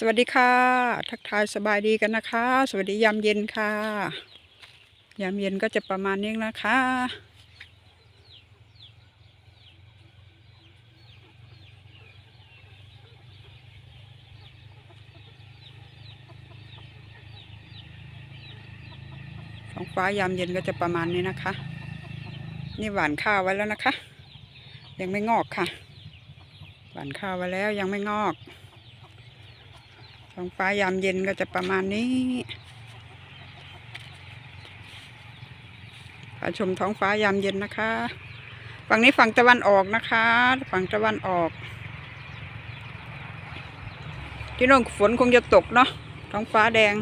สวัสดีค่ะ ทักทายสบายดีกันนะคะ สวัสดียามเย็นค่ะ ยามเย็นก็จะประมาณนี้นะคะ ท้องฟ้ายามเย็นก็จะประมาณนี้นะคะ นี่หวานข้าวไว้แล้วนะคะ ยังไม่งอกค่ะ หวานข้าวไว้แล้วยังไม่งอก ท้องฟ้ายามเย็นก็จะประมาณนี้พาชมท้องฟ้ายามเย็นนะคะ ฝั่งนี้ฝั่งตะวันออกนะคะ ฝั่งตะวันออกที่โน่นฝนคงจะตกเนาะท้องฟ้าแดง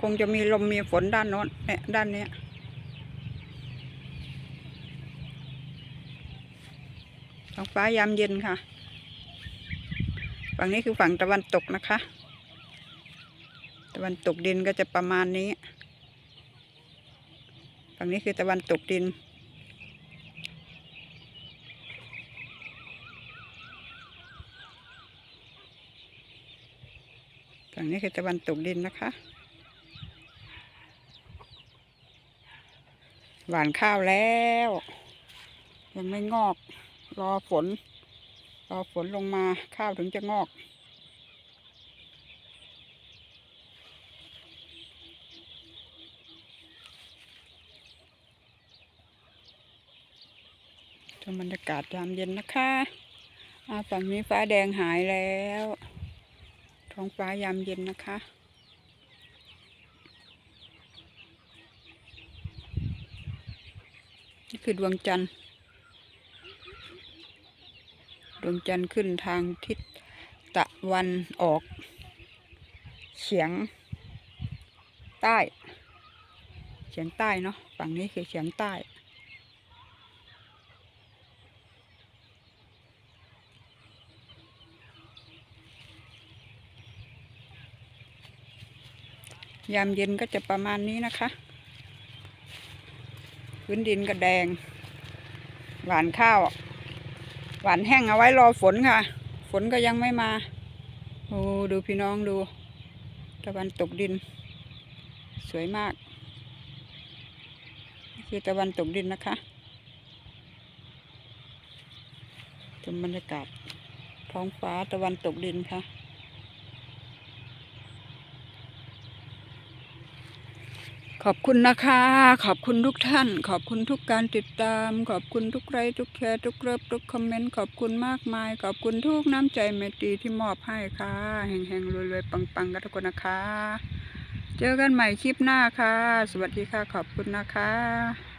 คงจะมีลมมีฝนด้านโน้นเนี่ยด้านเนี้ยท้องฟ้ายามเย็นค่ะ ฝั่งนี้คือฝั่งตะวันตกนะคะ ตะวันตกดินก็จะประมาณนี้ ฝั่งนี้คือตะวันตกดิน ฝั่งนี้คือตะวันตกดินนะคะ หวานข้าวแล้ว ยังไม่งอก รอฝน อฝนลงมาข้าวถึงจะงอก ชมบรรยากาศยามเย็นนะคะอาฝั่งนี้ฟ้าแดงหายแล้ว ท้องฟ้ายามเย็นนะคะนี่คือดวงจันทร์ ดวงจันทร์ขึ้นทางทิศตะวันออก เฉียงใต้ เฉียงใต้เนาะฝั่งนี้คือเฉียงใต้ ยามเย็นก็จะประมาณนี้นะคะพื้นดินก็แดง หวานข้าว หวานแห้งเอาไว้รอฝนค่ะ ฝนก็ยังไม่มา โอ้ดูพี่น้องดูตะวันตกดิน สวยมาก คือตะวันตกดินนะคะชมบรรยากาศท้องฟ้าตะวันตกดินค่ะ ขอบคุณนะคะ ขอบคุณทุกท่าน ขอบคุณทุกการติดตาม ขอบคุณทุกไลค์ทุกแชร์ทุกเลิฟทุกคอมเมนต์ขอบคุณมากมาย ขอบคุณทุกน้ำใจเมตรีที่มอบให้ค่ะแห่งๆรวยๆปังๆกันทุกคนนะคะ เจอกันใหม่คลิปหน้าค่ะ สวัสดีค่ะ ขอบคุณนะคะ